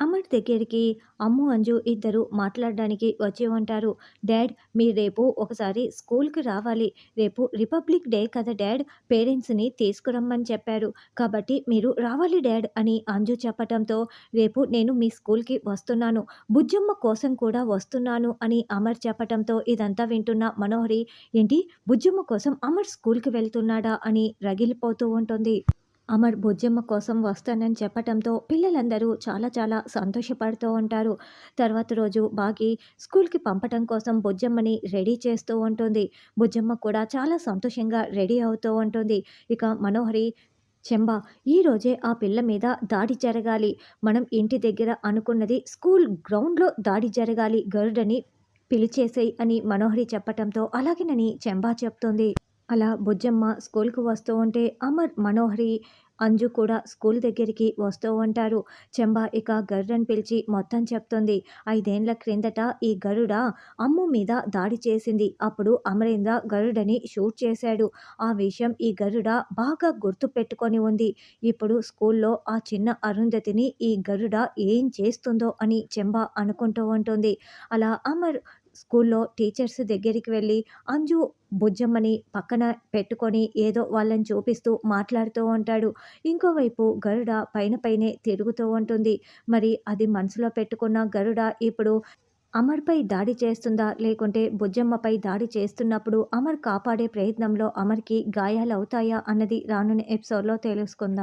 అమర్ దగ్గరికి అమ్ము, అంజు ఇద్దరు మాట్లాడడానికి వచ్చి ఉంటారు. డాడ్ మీరు రేపు ఒకసారి స్కూల్‌కి రావాలి. రేపు రిపబ్లిక్ డే కదా డాడ్! పేరెంట్స్‌ని తీసుకురమ్మని చెప్పారు. కాబట్టి మీరు రావాలి డాడ్ అని అంజు చెప్పటంతో రేపు నేను మీ స్కూల్‌కి వస్తున్నాను. బుజ్జమ్మ కోసం కూడా వస్తున్నాను అని అమర్ చెప్పటంతో ఇదంతా వింటున్న మనోహరి ఏంటి బుజ్జమ్మ కోసం అమర్ స్కూల్‌కి వెళ్తున్నాడా అని రగిలిపోతూ ఉంటుంది. అమర్ బుజ్జమ్మ కోసం వస్తానని చెప్పటంతో పిల్లలందరూ చాలా చాలా సంతోషపడుతూ ఉంటారు. తర్వాత రోజు బాగి స్కూల్‌కి పంపటం కోసం బుజ్జమ్మని రెడీ చేస్తూ ఉంటుంది. బుజ్జమ్మ కూడా చాలా సంతోషంగా రెడీ అవుతూ ఉంటుంది. ఇక మనోహరి చెంబా ఈరోజే ఆ పిల్ల మీద దాడి జరగాలి. మనం ఇంటి దగ్గర అనుకున్నది స్కూల్ గ్రౌండ్‌లో దాడి జరగాలి. గరుడని పిలిచేసేయ్ అని మనోహరి చెప్పటంతో అలాగేనని చెంబా చెప్తుంది. అలా బుజ్జమ్మ స్కూల్‌కి వస్తూ ఉంటే అమర్, మనోహరి, అంజు కూడా స్కూల్ దగ్గరికి వస్తూ ఉంటారు. చెంబా ఇక గరుడని పిలిచి మొత్తం చెప్తుంది. ఐదేండ్ల క్రిందట ఈ గరుడ అమ్ము మీద దాడి చేసింది. అప్పుడు అమరేంద్ర గరుడని షూట్ చేశాడు. ఆ విషయం ఈ గరుడ బాగా గుర్తుపెట్టుకొని ఉంది. ఇప్పుడు స్కూల్‌లో ఆ చిన్న అరుంధతిని ఈ గరుడ ఏం చేస్తుందో అని చెంబా అనుకుంటూ ఉంటుంది. అలా అమర్ స్కూల్‌లో టీచర్స్ దగ్గరికి వెళ్ళి అంజు, బుజ్జమ్మని పక్కన పెట్టుకొని ఏదో వాళ్ళని చూపిస్తూ మాట్లాడుతూ ఉంటాడు. ఇంకోవైపు గరుడ పైన పైనే తిరుగుతూ ఉంటుంది. మరి అది మనసులో పెట్టుకున్న గరుడ ఇప్పుడు అమర్‌పై దాడి చేస్తుందా? లేకుంటే బుజ్జమ్మపై దాడి చేస్తున్నప్పుడు అమర్ కాపాడే ప్రయత్నంలో అమర్‌కి గాయాలవుతాయా? అన్నది రానున్న ఎపిసోడ్‌లో తెలుసుకుందాం.